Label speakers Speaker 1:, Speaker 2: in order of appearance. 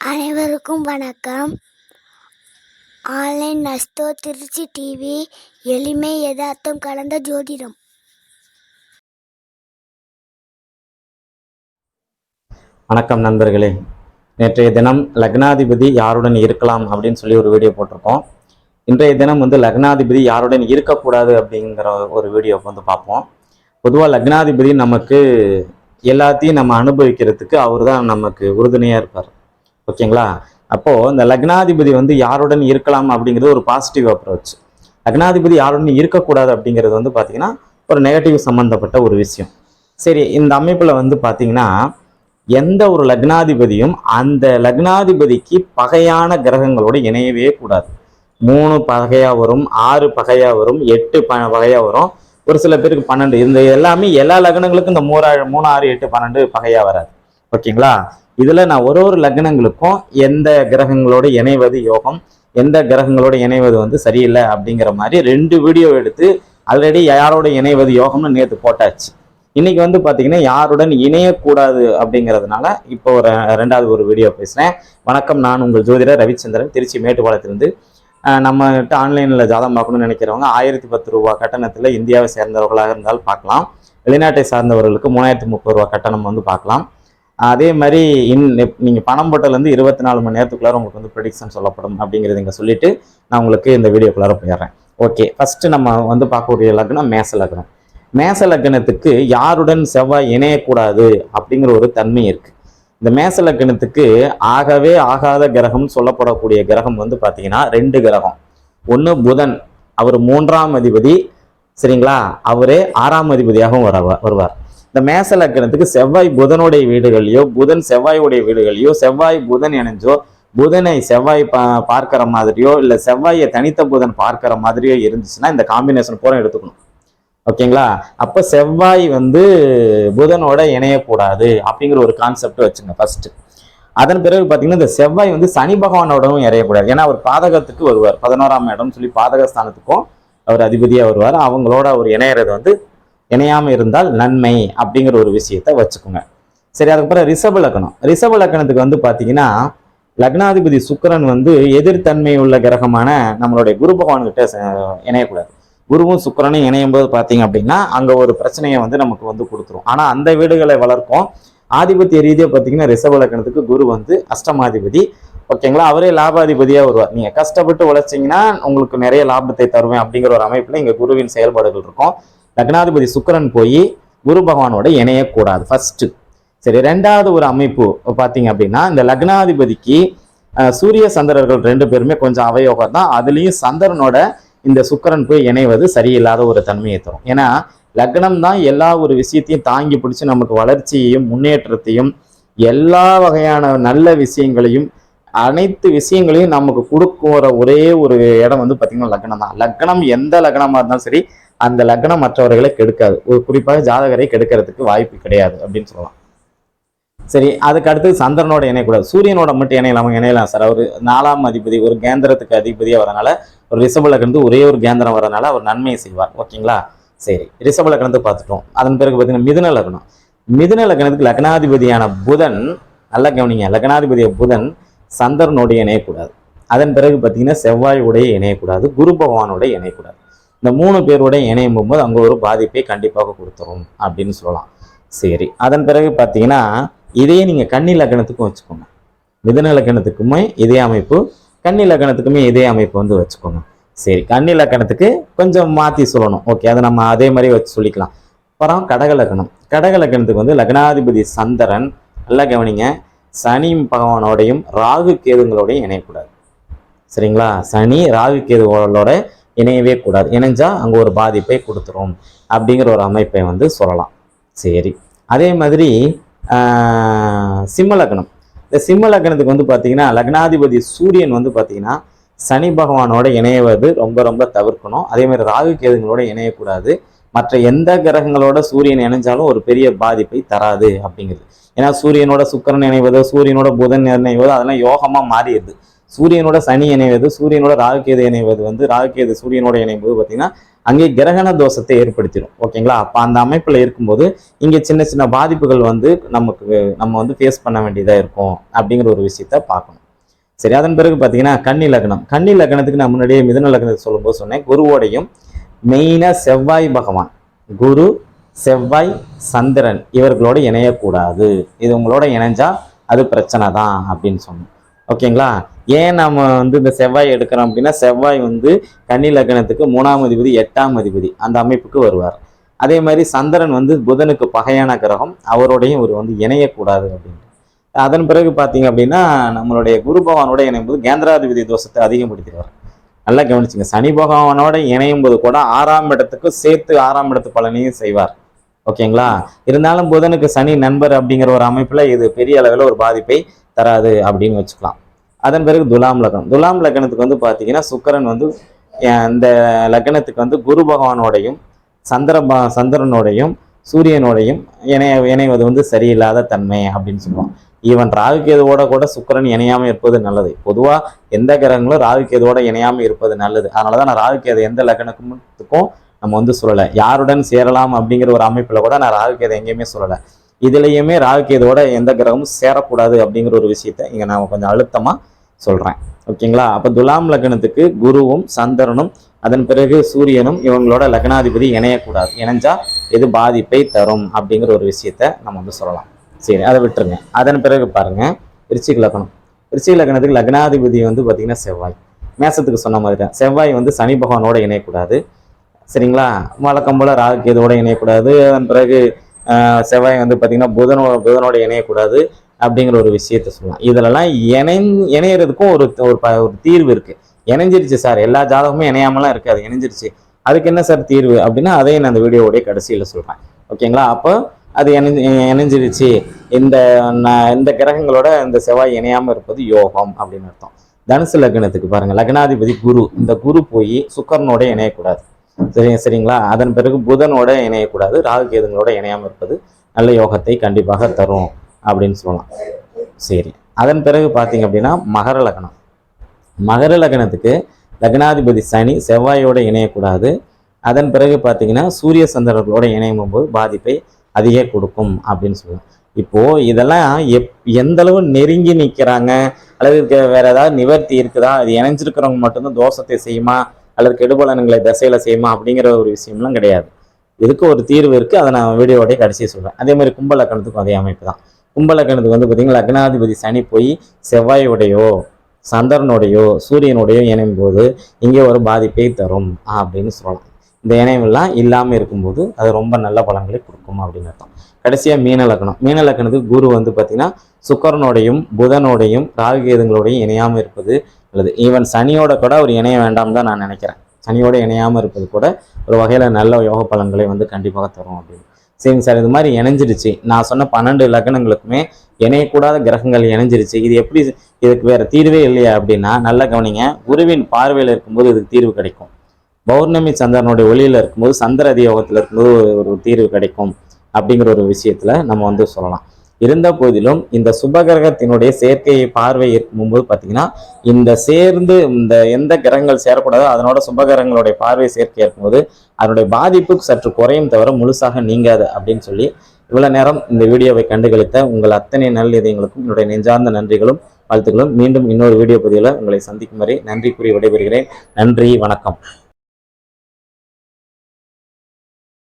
Speaker 1: அனைவருக்கும் வணக்கம். Online நஸ்தோ Trichy TV எளிமை யதார்த்தம் கலந்த ஜோதிடம்.
Speaker 2: வணக்கம் நண்பர்களே. நேற்றைய தினம் லக்னாதிபதி யாருடன் இருக்கலாம் அப்படின்னு சொல்லி ஒரு வீடியோ போட்டிருக்கோம். இன்றைய தினம் வந்து லக்னாதிபதி யாருடன் இருக்கக்கூடாது அப்படிங்கிற ஒரு வீடியோ வந்து பார்ப்போம். பொதுவாக லக்னாதிபதி நமக்கு எல்லாத்தையும் நம்ம அனுபவிக்கிறதுக்கு அவர் தான் நமக்கு உறுதுணையாக இருப்பார். ஓகேங்களா? அப்போது இந்த லக்னாதிபதி வந்து யாருடன் இருக்கலாம் அப்படிங்கிறது ஒரு பாசிட்டிவ் அப்ரோச் லக்னாதிபதி யாருடன் இருக்கக்கூடாது அப்படிங்கிறது வந்து பார்த்திங்கன்னா ஒரு நெகட்டிவ் சம்மந்தப்பட்ட ஒரு விஷயம். சரி இந்த அமைப்பில் வந்து பார்த்தீங்கன்னா எந்த ஒரு லக்னாதிபதியும் அந்த லக்னாதிபதிக்கு பகையான கிரகங்களோடு இணையவே கூடாது. மூணு பகையாக வரும் ஆறு பகையாக வரும் எட்டு ப வகையாக வரும். ஒரு சில பேருக்கு பன்னெண்டு. இந்த எல்லாமே எல்லா லக்னங்களுக்கும் இந்த மூணு மூணு ஆறு எட்டு பன்னெண்டு பகையாக வராது. ஓகேங்களா? இதில் நான் ஒரு ஒரு லக்னங்களுக்கும் எந்த கிரகங்களோடு இணைவது யோகம் எந்த கிரகங்களோடு இணைவது வந்து சரியில்லை அப்படிங்கிற மாதிரி ரெண்டு வீடியோ எடுத்து ஆல்ரெடி யாரோட இணைவது யோகம்னு நேற்று போட்டாச்சு. இன்னைக்கு வந்து பார்த்தீங்கன்னா யாருடன் இணையக்கூடாது அப்படிங்கிறதுனால இப்போ ஒரு ரெண்டாவது ஒரு வீடியோ பேசுகிறேன் வணக்கம் நான் உங்கள் ஜோதிடர் ரவிச்சந்திரன் திருச்சி மேட்டுப்பாளையத்திலிருந்து. நம்மகிட்ட ஆன்லைனில் ஜாதகம் பார்க்கணும்னு நினைக்கிறவங்க ஆயிரத்தி பத்து ரூபா கட்டணத்தில் இந்தியாவை சேர்ந்தவர்களாக இருந்தால் பார்க்கலாம். வெளிநாட்டை சார்ந்தவர்களுக்கு மூணாயிரத்தி முப்பது ரூபா கட்டணம் வந்து பார்க்கலாம். அதே மாதிரி இன் நீங்கள் பணம் போட்டதுலேருந்து இருபத்தி நாலு மணி நேரத்துக்குள்ளார உங்களுக்கு வந்து ப்ரெடிக்ஷன் சொல்லப்படும் அப்படிங்கிறது இங்கே சொல்லிட்டு நான் உங்களுக்கு இந்த வீடியோக்குள்ளார போயிடுறேன். ஓகே ஃபஸ்ட்டு நம்ம வந்து பார்க்கக்கூடிய லக்னம் மேச லக்னம். மேச லக்னத்துக்கு யாருடன் செவ்வாய் இணையக்கூடாது அப்படிங்கிற ஒரு தன்மை இருக்குது இந்த மேச லக்னத்துக்கு ஆகவே ஆகாத கிரகம் சொல்லப்படக்கூடிய கிரகம் வந்து பார்த்தீங்கன்னா ரெண்டு கிரகம். ஒன்று புதன் அவர் மூன்றாம் அதிபதி சரிங்களா? அவரே ஆறாம் அதிபதியாகவும் வருவார் வருவார். இந்த மேச லக்கணத்துக்கு செவ்வாய் புதனுடைய வீடுகளையோ புதன் செவ்வாயுடைய வீடுகளையோ செவ்வாய் புதன் இணைஞ்சோ புதனை செவ்வாய் பா பார்க்குற மாதிரியோ இல்லை செவ்வாயை தனித்த புதன் பார்க்குற மாதிரியோ இருந்துச்சுன்னா இந்த காம்பினேஷன் பூரா எடுத்துக்கணும். ஓகேங்களா? அப்போ செவ்வாய் வந்து புதனோட இணையக்கூடாது அப்படிங்கிற ஒரு கான்செப்ட் வச்சுங்க ஃபர்ஸ்ட் அதன் பிறகு பார்த்தீங்கன்னா இந்த செவ்வாய் வந்து சனி பகவானோடவும் இணையக்கூடாது. ஏன்னா அவர் பாதகத்துக்கு வருவார். பதினோராம் இடம் சொல்லி பாதகஸ்தானத்துக்கும் அவர் அதிபதியாக வருவார். அவங்களோட அவர் இணையறது வந்து இணையாமல் இருந்தால் நன்மை அப்படிங்கிற ஒரு விஷயத்த வச்சுக்கோங்க. சரி அதுக்கப்புறம் ரிஷப லக்னம் ரிஷப லக்னத்துக்கு வந்து பார்த்தீங்கன்னா லக்னாதிபதி சுக்கிரன் வந்து எதிர்த்தன்மை உள்ள கிரகமான நம்மளுடைய குரு பகவான் கிட்ட இணையக்கூடாது. குருவும் சுக்கிரனும் இணையும் போது பார்த்தீங்க அப்படின்னா அங்கே ஒரு பிரச்சனையை வந்து நமக்கு வந்து கொடுத்துரும். ஆனால் அந்த வீடுகளை வளர்க்கும் ஆதிபத்திய ரீதியாக பார்த்தீங்கன்னா ரிஷப லக்னத்துக்கு குரு வந்து அஷ்டமாதிபதி. ஓகேங்களா? அவரே லாபாதிபதியாக வருவார். நீங்கள் கஷ்டப்பட்டு உழைச்சிங்கன்னா உங்களுக்கு நிறைய லாபத்தை தருவேன் அப்படிங்கிற ஒரு அமைப்பில் இங்கே குருவின் செயல்பாடுகள் இருக்கும். லக்னாதிபதி சுக்கரன் போய் குரு பகவானோட இணையக்கூடாது ஃபர்ஸ்ட் சரி ரெண்டாவது ஒரு அமைப்பு பார்த்தீங்க அப்படின்னா இந்த லக்னாதிபதிக்கு சூரிய சந்திரர்கள் ரெண்டு பேருமே கொஞ்சம் அவயோகம் தான். அதுலேயும் சந்திரனோட இந்த சுக்கிரன் போய் இணைவது சரியில்லாத ஒரு தன்மையை தரும். ஏன்னா லக்னம் தான் எல்லா ஒரு விஷயத்தையும் தாங்கி பிடிச்சி நமக்கு வளர்ச்சியையும் முன்னேற்றத்தையும் எல்லா வகையான நல்ல விஷயங்களையும் அனைத்து விஷயங்களையும் நமக்கு கொடுக்குற ஒரே ஒரு இடம் வந்து பார்த்தீங்கன்னா லக்னம் தான். லக்னம் எந்த லக்னமாக இருந்தாலும் சரி அந்த லக்னம் மற்றவர்களை கெடுக்காது. ஒரு குறிப்பாக ஜாதகரை கெடுக்கிறதுக்கு வாய்ப்பு கிடையாது அப்படின்னு சொல்லலாம். சரி அதுக்கு அடுத்து சந்திரனோட இணையக்கூடாது. சூரியனோட மட்டும் இணையலாமா இணையலாம் சார். அவர் நாலாம் அதிபதி ஒரு கேந்திரத்துக்கு அதிபதியாக வரனால ஒரு ரிஷப ஒரே ஒரு கேந்திரம் வரனால அவர் நன்மையை செய்வார். ஓகேங்களா? சரி ரிஷப பார்த்துட்டோம். அதன் பிறகு பார்த்தீங்கன்னா மிதுன லக்னம். மிதுன லக்னத்துக்கு லக்னாதிபதியான புதன் நல்லா கவனிங்க லக்னாதிபதிய புதன் சந்திரனோட இணையக்கூடாது. அதன் பிறகு பார்த்தீங்கன்னா செவ்வாயோடைய இணையக்கூடாது குரு பகவானோட இணையக்கூடாது. இந்த மூணு பேரோட இணையும் போது அங்கே ஒரு பாதிப்பை கண்டிப்பாக கொடுத்துரும் அப்படின்னு சொல்லலாம். சரி அதன் பிறகு பார்த்தீங்கன்னா இதையே நீங்கள் கன்னி லக்னத்துக்கும் வச்சுக்கோங்க. மிதன லக்னத்துக்குமே இதே அமைப்பு கன்னி லக்னத்துக்குமே இதே அமைப்பு வந்து வச்சுக்கோங்க. சரி கன்னி லக்னத்துக்கு கொஞ்சம் மாற்றி சொல்லணும். ஓகே அதை நம்ம அதே மாதிரி வச்சு சொல்லிக்கலாம். அப்புறம் கடக லக்னம் கடக லக்னத்துக்கு வந்து லக்னாதிபதி சந்திரன் நல்லா கவனிங்க. சனி பகவானோடையும் ராகு கேதுங்களோடையும் இணையக்கூடாது. சரிங்களா? சனி ராகு கேதுகளோட இணையவே கூடாது. இணைஞ்சால் அங்கே ஒரு பாதிப்பை கொடுத்துரும் அப்படிங்கிற ஒரு அமைப்பை வந்து சொல்லலாம். சரி. அதே மாதிரி சிம்மலக்னம் சிம்ம லக்னம். இந்த சிம்ம லக்னத்துக்கு வந்து பார்த்திங்கன்னா லக்னாதிபதி சூரியன் வந்து பார்த்திங்கன்னா சனி பகவானோட இணையவது ரொம்ப ரொம்ப தவிர்க்கணும். அதே மாதிரி ராகு கேதுங்களோட இணையக்கூடாது. மற்ற எந்த கிரகங்களோட சூரியன் இணைஞ்சாலும் ஒரு பெரிய பாதிப்பை தராது அப்படிங்கிறது. ஏன்னா சூரியனோட சுக்கிரன் இணைவதோ சூரியனோட புதன் இணைவதோ அதெல்லாம் யோகமாக மாறிடுது. சூரியனோட சனி இணைவது சூரியனோட ராகுகேது இணைவது வந்து ராகுகேது சூரியனோட இணைவது பார்த்தீங்கன்னா அங்கே கிரகண தோஷத்தை ஏற்படுத்திடும். ஓகேங்களா? அப்போ அந்த அமைப்பில் இருக்கும்போது இங்கே சின்ன சின்ன பாதிப்புகள் வந்து நமக்கு நம்ம வந்து ஃபேஸ் பண்ண வேண்டியதாக இருக்கும் அப்படிங்கிற ஒரு விஷயத்த பார்க்கணும். சரி அதன் பிறகு பார்த்தீங்கன்னா கன்னி லக்னம். கன்னி லக்னத்துக்கு நான் முன்னாடியே மிதன லக்னத்தை சொல்லும்போது சொன்னேன். குருவோடையும் மெயினாக செவ்வாய் பகவான் குரு செவ்வாய் சந்திரன் இவர்களோட இணையக்கூடாது. இது உங்களோட இணைஞ்சா அது பிரச்சனை தான் அப்படின்னு சொன்னோம். ஓகேங்களா? ஏன் நம்ம வந்து இந்த செவ்வாய் எடுக்கிறோம் அப்படின்னா செவ்வாய் வந்து கன்னி லக்னத்துக்கு மூணாம் அதிபதி எட்டாம் அதிபதி அந்த அமைப்புக்கு வருவார். அதே மாதிரி சந்திரன் வந்து புதனுக்கு பகையான கிரகம் அவரோடையும் இவர் வந்து இணையக்கூடாது அப்படின்னு அதன் பிறகு பார்த்தீங்க அப்படின்னா நம்மளுடைய குரு பகவானோட இணையும் போது கேந்திராதிபதி தோஷத்தை அதிகப்படுத்திடுவார். நல்லா கவனிச்சுங்க. சனி பகவானோட இணையும் போது கூட ஆறாம் இடத்துக்கு சேர்த்து ஆறாம் இடத்து பலனையும் செய்வார். ஓகேங்களா? இருந்தாலும் புதனுக்கு சனி நண்பர் அப்படிங்கிற ஒரு அமைப்பில் இது பெரிய அளவில் ஒரு பாதிப்பை தராது அப்படின்னு வச்சுக்கலாம். அதன் பிறகு துலாம் லக்னம். துலாம் லக்னத்துக்கு வந்து பார்த்தீங்கன்னா சுக்கரன் வந்து இந்த லக்னத்துக்கு வந்து குரு பகவானோடையும் சந்திர சந்திரனோடையும் சூரியனோடையும் இணைய இணைவது வந்து சரியில்லாத தன்மை அப்படின்னு சொல்லுவோம். ஈவன் ராகுகேதுவோட கூட சுக்கிரன் இணையாமல் இருப்பது நல்லது. பொதுவாக எந்த கிரகங்களும் ராகுகேதுவோட இணையாமல் இருப்பது நல்லது. அதனாலதான் நான் ராகுகேது எந்த லக்னத்துக்கும் நம்ம வந்து சொல்லலை. யாருடன் சேரலாம் அப்படிங்கிற ஒரு அமைப்பில் கூட நான் ராகுகேது எங்கேயுமே சொல்லலை. இதுலேயுமே ராகுகேதோட எந்த கிரகமும் சேரக்கூடாது அப்படிங்கிற ஒரு விஷயத்த இங்கே நான் கொஞ்சம் அழுத்தமாக சொல்கிறேன் ஓகேங்களா? அப்போ துலாம் லக்னத்துக்கு குருவும் சந்திரனும் அதன் பிறகு சூரியனும் இவங்களோட லக்னாதிபதி இணையக்கூடாது. இணைஞ்சா இது பாதிப்பை தரும் அப்படிங்கிற ஒரு விஷயத்த நம்ம வந்து சொல்லலாம். சரி அதை விட்டுருங்க. அதன் பிறகு பாருங்கள் விருச்சிக லக்னம். விருச்சிக லக்னத்துக்கு லக்னாதிபதி வந்து பார்த்திங்கன்னா செவ்வாய். மேசத்துக்கு சொன்ன மாதிரி தான் செவ்வாய் வந்து சனி பகவானோட இணையக்கூடாது. சரிங்களா? வழக்கம் போல் ராகு இதோட இணையக்கூடாது. அதன் பிறகு செவ்வாய் வந்து பார்த்தீங்கன்னா புதனோட புதனோட இணையக்கூடாது அப்படிங்கிற ஒரு விஷயத்த சொல்லலாம். இதுலலாம் இணை இணையிறதுக்கும் ஒரு ஒரு ப- ஒரு தீர்வு இருக்குது இணைஞ்சிருச்சு சார். எல்லா ஜாதகமும் இணையாமலாம் இருக்காது. இணைஞ்சிருச்சு. அதுக்கு என்ன சார் தீர்வு அப்படின்னா அதையும் நான் அந்த வீடியோவுடைய கடைசியில் சொல்கிறேன் ஓகேங்களா? அப்போ அது இணைஞ்சு இணைஞ்சிருச்சு. இந்த நான் இந்த கிரகங்களோட இந்த செவ்வாய் இணையாமல் இருப்பது யோகம் அப்படின்னு அர்த்தம். தனுசு லக்னத்துக்கு பாருங்கள் லக்னாதிபதி குரு. இந்த குரு போய் சுக்கரனோட இணையக்கூடாது. சரி சரிங்களா? அதன் பிறகு புதனோட இணையக்கூடாது ராகு கேதுங்களோட இணையாமல் இருப்பது நல்ல யோகத்தை கண்டிப்பாக தரும் அப்படின்னு சொல்லலாம். சரி அதன் பிறகு பார்த்தீங்க அப்படின்னா மகர லக்னம். மகர லக்னத்துக்கு லக்னாதிபதி சனி செவ்வாயோட இணையக்கூடாது. அதன் பிறகு பார்த்தீங்கன்னா சூரிய சந்திரர்களோட இணையும் போது பாதிப்பை அதிக கொடுக்கும் அப்படின்னு சொல்லலாம். இப்போ இதெல்லாம் எப் எந்த அளவு நெருங்கி நிற்கிறாங்க அல்லது வேறு வேற ஏதாவது நிவர்த்தி இருக்குதா? அது இணைஞ்சிருக்கிறவங்க மட்டும்தான் தோஷத்தை செய்யுமா? அல்லது கெடுபலன்களை தசையில செய்யுமா அப்படிங்கிற ஒரு விஷயம்லாம் கிடையாது. இதுக்கு ஒரு தீர்வு இருக்கு. அதை நான் வீடியோடைய கடைசியை சொல்றேன். அதே மாதிரி கும்ப லக்கணத்துக்கும் அதே அமைப்பு தான். கும்ப லக்கணத்துக்கு வந்து பார்த்தீங்கன்னா லக்னாதிபதி சனி போய் செவ்வாயோடையோ சந்திரனுடையோ சூரியனுடையோ இணையும் போது இங்கே ஒரு பாதிப்பை தரும் அப்படின்னு சொல்லலாம். இந்த இணையமெல்லாம் இல்லாமல் இருக்கும்போது அது ரொம்ப நல்ல பலன்களை கொடுக்கும் அப்படின்னு அர்த்தம். கடைசியாக மீன மீனலக்கணத்துக்கு மீன குரு வந்து பார்த்தீங்கன்னா சுக்கரனோடையும் புதனோடையும் ராகுகேதுங்களோடையும் இணையாமல் இருப்பது அல்லது ஈவன் சனியோட கூட அவர் இணைய வேண்டாம் தான் நான் நினைக்கிறேன். சனியோட இணையாமல் இருப்பது கூட ஒரு வகையில் நல்ல யோக பலன்களை வந்து கண்டிப்பாக தரும் அப்படின்னு. சரிங்க சார் இது மாதிரி இணைஞ்சிருச்சு. நான் சொன்ன பன்னெண்டு லக்னங்களுக்குமே இணையக்கூடாத கிரகங்கள் இணைஞ்சிருச்சு. இது எப்படி இதுக்கு வேறு தீர்வே இல்லையா அப்படின்னா நல்லா கவனிங்க. குருவின் பார்வையில் இருக்கும்போது இதுக்கு தீர்வு கிடைக்கும். பௌர்ணமி சந்திரனுடைய ஒளியில் இருக்கும்போது சந்திர அதியோகத்தில் இருக்கும்போது ஒரு- ஒரு தீர்வு கிடைக்கும் அப்படிங்கிற ஒரு விஷயத்தில் நம்ம வந்து சொல்லலாம். இருந்த போதிலும் இந்த சுபகிரகத்தினுடைய சேர்க்கையை பார்வை இருக்கும்போது பார்த்தீங்கன்னா இந்த சேர்ந்து இந்த எந்த கிரகங்கள் சேரக்கூடாதோ அதனோட சுபகிரகங்களுடைய பார்வை சேர்க்கை இருக்கும்போது அதனுடைய பாதிப்பு சற்று குறையும் தவிர முழுசாக நீங்காது அப்படின்னு சொல்லி இவ்வளவு நேரம் இந்த வீடியோவை கண்டுகளித்த உங்கள் அத்தனை நல்லதயங்களுக்கும் என்னுடைய நெஞ்சார்ந்த நன்றிகளும் வாழ்த்துக்களும். மீண்டும் இன்னொரு வீடியோ பதிவில் உங்களை சந்திக்கும் வரை நன்றி கூறி விடைபெறுகிறேன். நன்றி வணக்கம்.